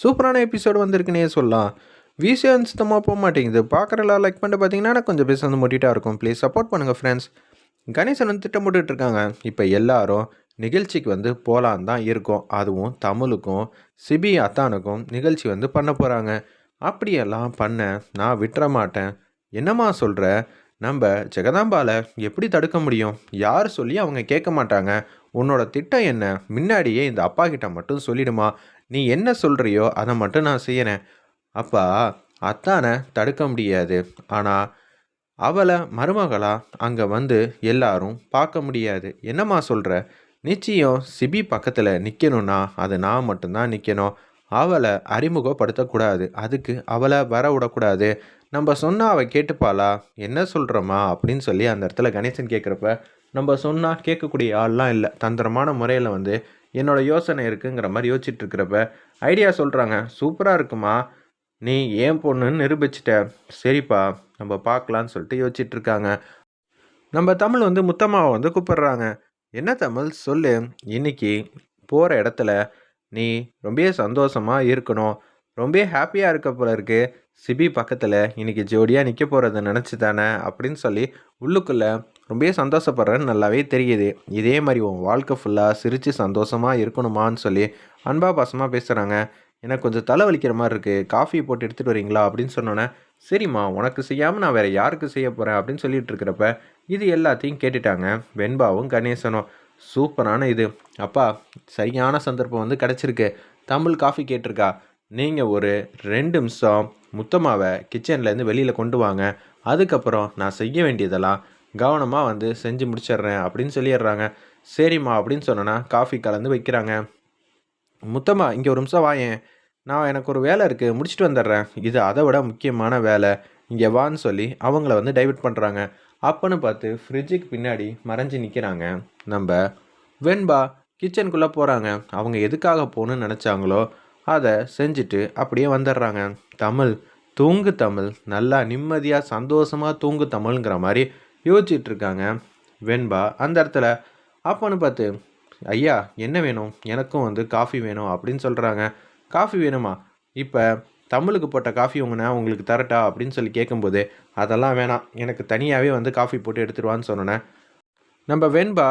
சூப்பரான எபிசோடு வந்திருக்குன்னே சொல்லலாம். விசியம் சுத்தமாக போக மாட்டேங்குது. பார்க்குறலாம் லைக் பண்ணிட்டு பார்த்தீங்கன்னா கொஞ்சம் பேச வந்து மோட்டிட்டாக இருக்கும். ப்ளீஸ் சப்போர்ட் பண்ணுங்கள் ஃப்ரெண்ட்ஸ் கணேசன் வந்து திட்டம் இருக்காங்க இப்போ எல்லாரும் நிகழ்ச்சிக்கு வந்து போகலான் தான் இருக்கும். அதுவும் தமிழுக்கும் சிபி அத்தானுக்கும் நிகழ்ச்சி வந்து பண்ண போகிறாங்க அப்படியெல்லாம் பண்ண நான் விட்டுற மாட்டேன். என்னம்மா சொல்கிற நம்ம ஜெகதாம்பால எப்படி தடுக்க முடியும்? யார் சொல்லி அவங்க கேட்க மாட்டாங்க? உன்னோட திட்டம் என்ன? முன்னாடியே இந்த அப்பா கிட்ட மட்டும் சொல்லிடுமா? நீ என்ன சொல்கிறியோ அதை மட்டும் நான் செய்யறேன். அப்பா அத்தானை தடுக்க முடியாது. ஆனால் அவளை மருமகளாக அங்கே வந்து எல்லாரும் பார்க்க முடியாது. என்னம்மா சொல்கிற நிச்சயம் சிபி பக்கத்தில் நிற்கணும்னா அது நான் மட்டும்தான் நிற்கணும் அவளை அறிமுகப்படுத்தக்கூடாது. அதுக்கு அவளை வர விடக்கூடாது. நம்ம சொன்னால் அவள் கேட்டுப்பாளா? என்ன சொல்கிறோமா அப்படின்னு சொல்லி அந்த இடத்துல கணேசன் கேட்குறப்ப நம்ம சொன்னால் கேட்கக்கூடிய ஆள்லாம் இல்லை. தந்திரமான முறையில் வந்து என்னோடய யோசனை இருக்குங்கிற மாதிரி யோசிச்சுட்டு இருக்கிறப்ப ஐடியா சொல்கிறாங்க சூப்பராக இருக்குமா? நீ ஏன் பொண்ணுன்னு நிரூபிச்சிட்ட? சரிப்பா நம்ம பார்க்கலான்னு சொல்லிட்டு யோசிச்சுட்டு இருக்காங்க நம்ம தமிழ் வந்து முத்தம்மாவை வந்து கூப்பிடுறாங்க. என்ன தமிழ்? சொல்லு. இன்னைக்கு போகிற இடத்துல நீ ரொம்ப சந்தோஷமாக இருக்கணும். ரொம்ப ஹாப்பியாக இருக்க போல இருக்கு. சிபி பக்கத்தில் இன்னைக்கு ஜோடியாக நிற்க போகிறத நினச்சி தானே அப்படின்னு சொல்லி உள்ளுக்குள்ளே ரொம்ப சந்தோஷப்படுறேன்னு நல்லாவே தெரியுது. இதே மாதிரி உன் வாழ்க்கை ஃபுல்லாக சிரித்து சந்தோஷமாக இருக்கணுமான்னு சொல்லி அன்பா பாசமாக பேசுகிறாங்க எனக்கு கொஞ்சம் தலைவலிக்கிற மாதிரி இருக்குது காஃபி போட்டு எடுத்துகிட்டு வரீங்களா அப்படின்னு சொன்னோன்னே சரிம்மா உனக்கு செய்யாமல் நான் வேறு யாருக்கு செய்ய போகிறேன் அப்படின்னு சொல்லிட்டு இருக்கிறப்ப இது எல்லாத்தையும் கேட்டுட்டாங்க. வெண்பாவும் கணேசனும். சூப்பரான இது. அப்பா சரியான சந்தர்ப்பம் வந்து கிடச்சிருக்கு. தமிழ் காஃபி கேட்டிருக்கா. நீங்கள் ஒரு ரெண்டு நிமிஷம் முத்தமாவை கிச்சன்லேருந்து வெளியில் கொண்டு வாங்க. அதுக்கப்புறம் நான் செய்ய வேண்டியதெல்லாம் கவனமாக வந்து செஞ்சு முடிச்சிடுறேன் அப்படின்னு சொல்லிடுறாங்க. சரிம்மா அப்படின்னு சொன்னேன்னா காஃபி கலந்து வைக்கிறாங்க. முத்தம்மா இங்கே ஒரு நிமிஷம் வாயேன். நான் எனக்கு ஒரு வேலை இருக்குது முடிச்சுட்டு வந்துடுறேன். இது அதை விட முக்கியமான வேலை. இங்கே வான்னு சொல்லி அவங்கள வந்து டைவர்ட் பண்ணுறாங்க அப்பன்னு பார்த்து ஃப்ரிட்ஜுக்கு பின்னாடி மறைஞ்சு நிற்கிறாங்க நம்ம வெண்பா கிச்சனுக்குள்ளே போகிறாங்க அவங்க எதுக்காக போகணுன்னு நினச்சாங்களோ அதை செஞ்சுட்டு அப்படியே வந்துடுறாங்க. தமிழ் தூங்கு தமிழ். நல்லா நிம்மதியாக சந்தோஷமாக தூங்கு தமிழ்ங்கிற மாதிரி யோசிச்சுட்டு இருக்காங்க வெண்பா அந்த இடத்துல அப்பன்னு பார்த்து ஐயா என்ன வேணும்? எனக்கும் வந்து காஃபி வேணும் அப்படின்னு சொல்கிறாங்க காஃபி வேணுமா? இப்போ தமிழுக்கு போட்ட காஃபி உங்கண்ணா உங்களுக்கு தரட்டா? அப்படின்னு சொல்லி கேட்கும்போது அதெல்லாம் வேணாம். எனக்கு தனியாகவே வந்து காஃபி போட்டு எடுத்துருவான்னு சொன்னேன். நம்ம வெண்பா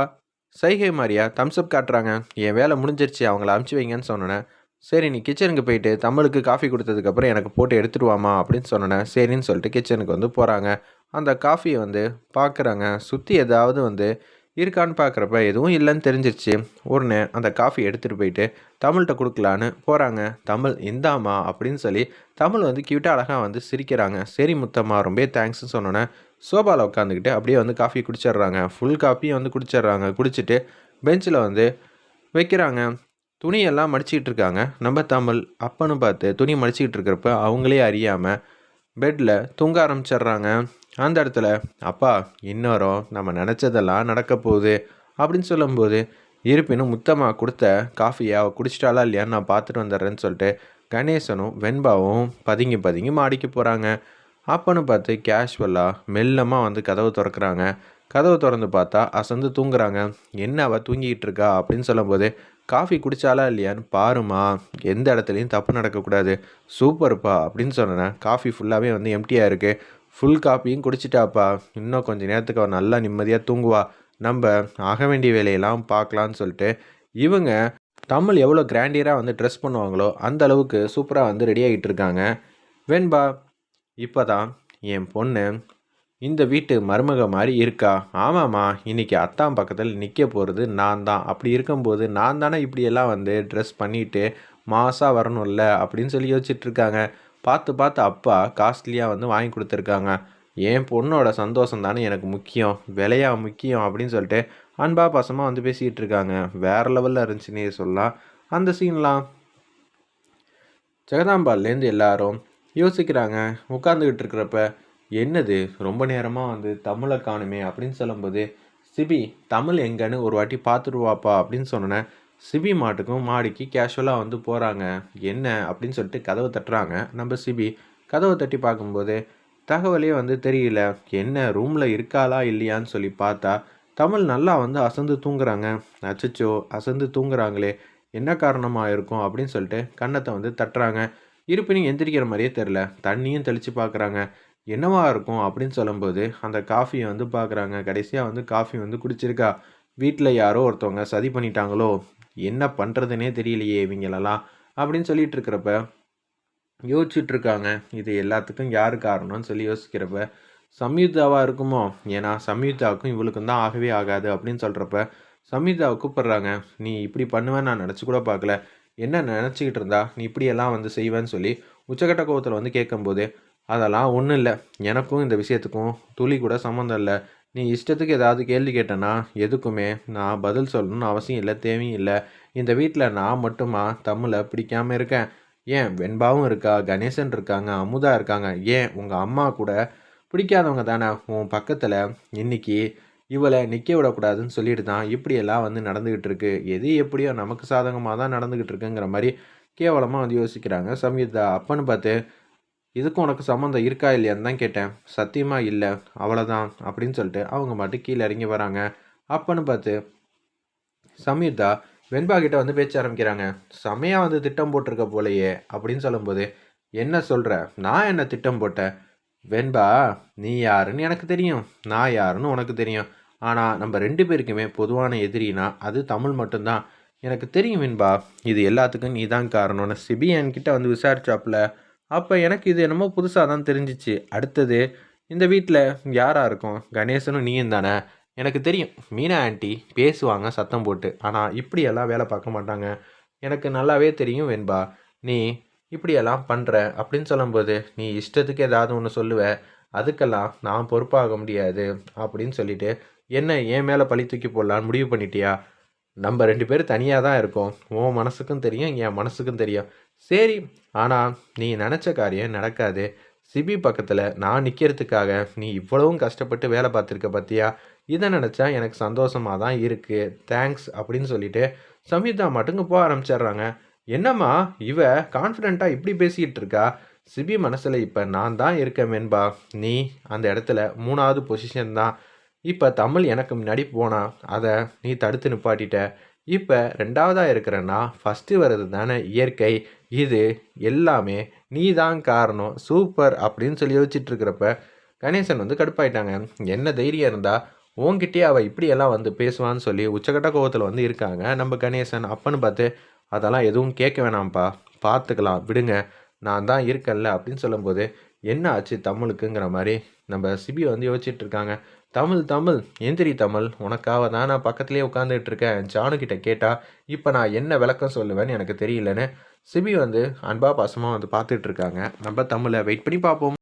சைகை மாதிரியா தம்ஸ்அப் காட்டுறாங்க. என் வேலை முடிஞ்சிருச்சு. அவங்கள அமுச்சு வைங்கன்னு சொன்னேன். சரி நீ கிச்சனுக்கு போயிட்டு தமிழுக்கு காஃபி கொடுத்ததுக்கப்புறம் எனக்கு போட்டு எடுத்துருவாமா? அப்படின்னு சொன்னேன். சரின்னு சொல்லிட்டு கிச்சனுக்கு வந்து போகிறாங்க அந்த காஃபியை வந்து பார்க்குறாங்க. சுற்றி ஏதாவது வந்து இருக்கான்னு பார்க்குறப்ப எதுவும் இல்லைன்னு தெரிஞ்சிருச்சு. உடனே அந்த காஃபி எடுத்துகிட்டு போயிட்டு தமிழ்கிட்ட கொடுக்கலான்னு போகிறாங்க தமிழ் இந்தாம்மா அப்படின்னு சொல்லி தமிழ் வந்து கியூட்டாக அழகாக வந்து சிரிக்கிறாங்க. சரி முத்தம்மா ரொம்ப தேங்க்ஸ்னு சொன்னோன்னே சோபாவில் உட்காந்துக்கிட்டு அப்படியே வந்து காஃபி குடிச்சிடுறாங்க. ஃபுல் காஃபியும் வந்து குடிச்சிடுறாங்க. குடிச்சிட்டு பெஞ்சில் வந்து வைக்கிறாங்க. துணியெல்லாம் மடிச்சிக்கிட்டு இருக்காங்க. நம்ம தமிழ் அப்பன்னு பார்த்து துணி மடிச்சிக்கிட்டு இருக்கிறப்ப அவங்களே அறியாமல் பெட்டில் தூங்க ஆரம்பிச்சிடுறாங்க. அந்த இடத்துல அப்பா இன்னொரும் நம்ம நினச்சதெல்லாம் நடக்க போகுது அப்படின்னு சொல்லும்போது இருப்பினும் முத்தமாக கொடுத்த காஃபியை அவள் குடிச்சிட்டாளா இல்லையான்னு நான் பார்த்துட்டு வந்துடுறேன்னு சொல்லிட்டு கணேசனும் வெண்பாவும் பதுங்கி பதுங்கி மாடிக்கு போகிறாங்க அப்பன்னு பார்த்து கேஷுவலாக மெல்லமாக வந்து கதவு திறக்கிறாங்க. கதவு திறந்து பார்த்தா அசந்து தூங்குறாங்க. என்ன அவள் தூங்கிக்கிட்டு இருக்கா? அப்படின்னு சொல்லும்போது காஃபி குடித்தாலா இல்லையான்னு பாருமா எந்த இடத்துலையும் தப்பு நடக்கக்கூடாது. சூப்பர்ப்பா அப்படின்னு சொன்னேன். காஃபி ஃபுல்லாகவே வந்து எம்டியாக இருக்குது ஃபுல் காப்பியும் குடிச்சிட்டாப்பா. இன்னும் கொஞ்சம் நேரத்துக்கு அவள் நல்லா நிம்மதியாக தூங்குவா. நம்ம ஆக வேண்டிய வேலையெல்லாம் பார்க்கலான்னு சொல்லிட்டு இவங்க தமிழ் எவ்வளோ கிராண்டியராக வந்து ட்ரெஸ் பண்ணுவாங்களோ அந்த அளவுக்கு சூப்பராக வந்து ரெடி ஆகிட்டு இருக்காங்க. வெண்பா இப்போ தான் என் பொண்ணு இந்த வீட்டு மருமக மாதிரி இருக்கா. ஆமாம்மா இன்றைக்கி அத்தான் பக்கத்தில் நிற்க போகிறது நான் தான். அப்படி இருக்கும்போது நான் தானே இப்படியெல்லாம் வந்து ட்ரெஸ் பண்ணிட்டு மாசாக வரணும்ல அப்படின்னு சொல்லி யோசிச்சுட்ருக்காங்க பார்த்து பார்த்து அப்பா காஸ்ட்லியாக வந்து வாங்கி கொடுத்துருக்காங்க. என் பொண்ணோட சந்தோஷம் தானே எனக்கு முக்கியம். விலையா முக்கியம் அப்படின்னு சொல்லிட்டு அன்பா பாசமாக வந்து பேசிக்கிட்டு இருக்காங்க. வேறு லெவலில் இருந்துச்சுன்னே சொல்லலாம் அந்த சீன்லாம் ஜெகதாம்பால்லேருந்து எல்லாரும் யோசிக்கிறாங்க. உட்காந்துக்கிட்டு இருக்கிறப்ப என்னது? ரொம்ப நேரமாக வந்து தமிழை காணுமே அப்படின்னு சொல்லும்போது சிபி தமிழ் எங்கன்னு ஒரு வாட்டி பார்த்துருவாப்பா அப்படின்னு சொன்னேன் சிபி மாட்டுக்கும் மாடிக்கு கேஷுவலாக வந்து போகிறாங்க என்ன அப்படின்னு சொல்லிட்டு கதவை தட்டுறாங்க. நம்ம சிபி கதவை தட்டி பார்க்கும்போது தகவலே வந்து தெரியல. என்ன ரூமில் இருக்காளா இல்லையான்னு சொல்லி பார்த்தா தமிழ் நல்லா வந்து அசந்து தூங்குறாங்க. அச்சச்சோ அசந்து தூங்குறாங்களே. என்ன காரணமாக இருக்கும் அப்படின்னு சொல்லிட்டு கன்னத்தை வந்து தட்டுறாங்க. இருப்பினும் எந்திரிக்கிற மாதிரியே தெரில தண்ணியும் தெளித்து பார்க்குறாங்க. என்னவா இருக்கும் அப்படின்னு சொல்லும்போது அந்த காஃபியை வந்து பார்க்குறாங்க. கடைசியாக வந்து காஃபி வந்து குடிச்சிருக்கா. வீட்டில் யாரோ ஒருத்தவங்க சதி பண்ணிட்டாங்களோ? என்ன பண்ணுறதுனே தெரியலையே இவங்களெல்லாம் அப்படின்னு சொல்லிட்டு இருக்கிறப்ப யோசிச்சுட்டு இருக்காங்க இது எல்லாத்துக்கும் யார் காரணம்னு சொல்லி யோசிக்கிறப்ப சம்யுக்தாவாக இருக்குமோ? ஏன்னா சம்யுக்தாவுக்கும் இவளுக்கும் தான் ஆகவே ஆகாது அப்படின்னு சொல்கிறப்ப சம்யுக்தாவை கூப்பிட்றாங்க. நீ இப்படி பண்ணுவேன் நான் நினச்சி கூட பார்க்கல. என்ன நினச்சிக்கிட்டு இருந்தா? நீ இப்படியெல்லாம் வந்து செய்வேன்னு சொல்லி உச்சகட்ட கோவத்தில் வந்து கேட்கும்போது அதெல்லாம் ஒன்றும் இல்லை. எனக்கும் இந்த விஷயத்துக்கும் துளி கூட சம்மந்தம் இல்லை. நீ இஷ்டத்துக்கு ஏதாவது கேள்வி கேட்டேன்னா எதுக்குமே. நான் பதில் சொல்லணும்னு அவசியம் இல்லை தேவையும் இல்லை. இந்த வீட்டில் நான் மட்டுமா? தமிழை பிடிக்காமல் இருக்கேன். ஏன்? வெண்பாவும் இருக்கா? கணேசன் இருக்காங்க? அமுதா இருக்காங்க? ஏன்? உங்கள் அம்மா கூட பிடிக்காதவங்க தானே? உன் பக்கத்தில் இன்னைக்கு இவளை நிற்க விடக்கூடாதுன்னு சொல்லிட்டு தான் இப்படியெல்லாம் வந்து நடந்துக்கிட்டு இருக்கு. எது எப்படியோ நமக்கு சாதகமாக தான் நடந்துக்கிட்டு இருக்குங்கிற மாதிரி கேவலமாக வந்து யோசிக்கிறாங்க சம்யுக்தா. அப்பன்னு பார்த்து இதுக்கும் உனக்கு சம்மந்தம் இருக்கா இல்லையான்னு தான் கேட்டேன். சத்தியமாக இல்லை அவ்வளோதான் அப்படின்னு சொல்லிட்டு அவங்க மட்டும் கீழே இறங்கி வராங்க. அப்பன்னு பார்த்து சமீர்தா வெண்பா கிட்ட வந்து பேச்ச ஆரம்பிக்கிறாங்க. செமையாக வந்து திட்டம் போட்டிருக்க போலையே அப்படின்னு சொல்லும்போது என்ன சொல்கிற நான் என்ன திட்டம் போட்டேன்? வெண்பா நீ யாருன்னு எனக்கு தெரியும். நான் யாருன்னு உனக்கு தெரியும். ஆனால் நம்ம ரெண்டு பேருக்குமே பொதுவான எதிரினா அது தமிழ் மட்டும்தான். எனக்கு தெரியும் வெண்பா இது எல்லாத்துக்கும் நீ தான் காரணம்னு சிபி என்கிட்ட வந்து விசாரிச்சாப்புல. அப்போ எனக்கு இது என்னமோ புதுசாக தான் தெரிஞ்சிச்சு. அடுத்தது இந்த வீட்டில் யாராக இருக்கும்? கணேசனும் நீயும் தானே? எனக்கு தெரியும் மீனா ஆண்டி பேசுவாங்க சத்தம் போட்டு. ஆனால் இப்படியெல்லாம் வேலை பார்க்க மாட்டாங்க. எனக்கு நல்லாவே தெரியும் வெண்பா. நீ இப்படியெல்லாம் பண்ணுற அப்படின்னு சொல்லும்போது நீ இஷ்டத்துக்கு ஏதாவது ஒன்று சொல்லுவ. அதுக்கெல்லாம் நான் பொறுப்பாக முடியாது அப்படின்னு சொல்லிட்டு என்ன என் மேலே பழி தூக்கி போடலான்னு முடிவு பண்ணிட்டியா? நம்ம ரெண்டு பேரும் தனியாக தான் இருக்கோம். உன் மனசுக்கும் தெரியும் என் மனசுக்கும் தெரியும். சரி ஆனால் நீ நினச்ச காரியம் நடக்காது. சிபி பக்கத்தில் நான் நிற்கிறதுக்காக நீ இவ்வளவும் கஷ்டப்பட்டு வேலை பார்த்துருக்க பார்த்தியா இதை நினச்சா எனக்கு சந்தோஷமாக தான் இருக்குது தேங்க்ஸ் அப்படின்னு சொல்லிட்டு சம்யுக்தா மட்டுங்க போக ஆரம்பிச்சிடுறாங்க. என்னம்மா இவ கான்ஃபிடெண்ட்டாக இப்படி பேசிக்கிட்டு இருக்கா? சிபி மனசில் இப்போ நான் தான் இருக்கேன் மென்பா நீ அந்த இடத்துல மூணாவது பொசிஷன் தான். இப்போ தமிழ் எனக்கு முன்னாடி போனா அதை நீ தடுத்து நிப்பாட்டிட்ட. இப்போ ரெண்டாவதாக இருக்கிறன்னா ஃபஸ்ட்டு வர்றது தானே இயற்கை. இது எல்லாமே நீ தான் காரணம் சூப்பர் அப்படின்னு சொல்லி யோசிச்சுட்டு இருக்கிறப்ப கணேசன் வந்து கடுப்பாயிட்டாங்க. என்ன தைரியம் இருந்தால் உங்ககிட்டயே அவள் இப்படியெல்லாம் வந்து பேசுவான்னு சொல்லி உச்சக்கட்ட கோவத்தில் வந்து இருக்காங்க நம்ம கணேசன். அப்பன்னு பார்த்து அதெல்லாம் எதுவும் கேட்க வேணாம்ப்பா. பார்த்துக்கலாம் விடுங்க. நான் தான் இருக்கேன்ல. அப்படின்னு சொல்லும்போது என்ன ஆச்சு தமிழுக்குங்கிற மாதிரி நம்ம சிபி வந்து யோசிச்சுட்டு இருக்காங்க. தமிழ் தமிழ் எந்திரி தமிழ் உனக்காக தான் நான் பக்கத்துலேயே உட்காந்துட்டு இருக்கேன். ஜானுக்கிட்ட கேட்டால் இப்போ நான் என்ன விளக்கம் சொல்லுவேன்னு எனக்கு தெரியலன்னு சிபி வந்து அன்பா பாசமாக வந்து பார்த்துட்டு இருக்காங்க. நம்ம தமிழை வெயிட் பண்ணி பார்ப்போம்.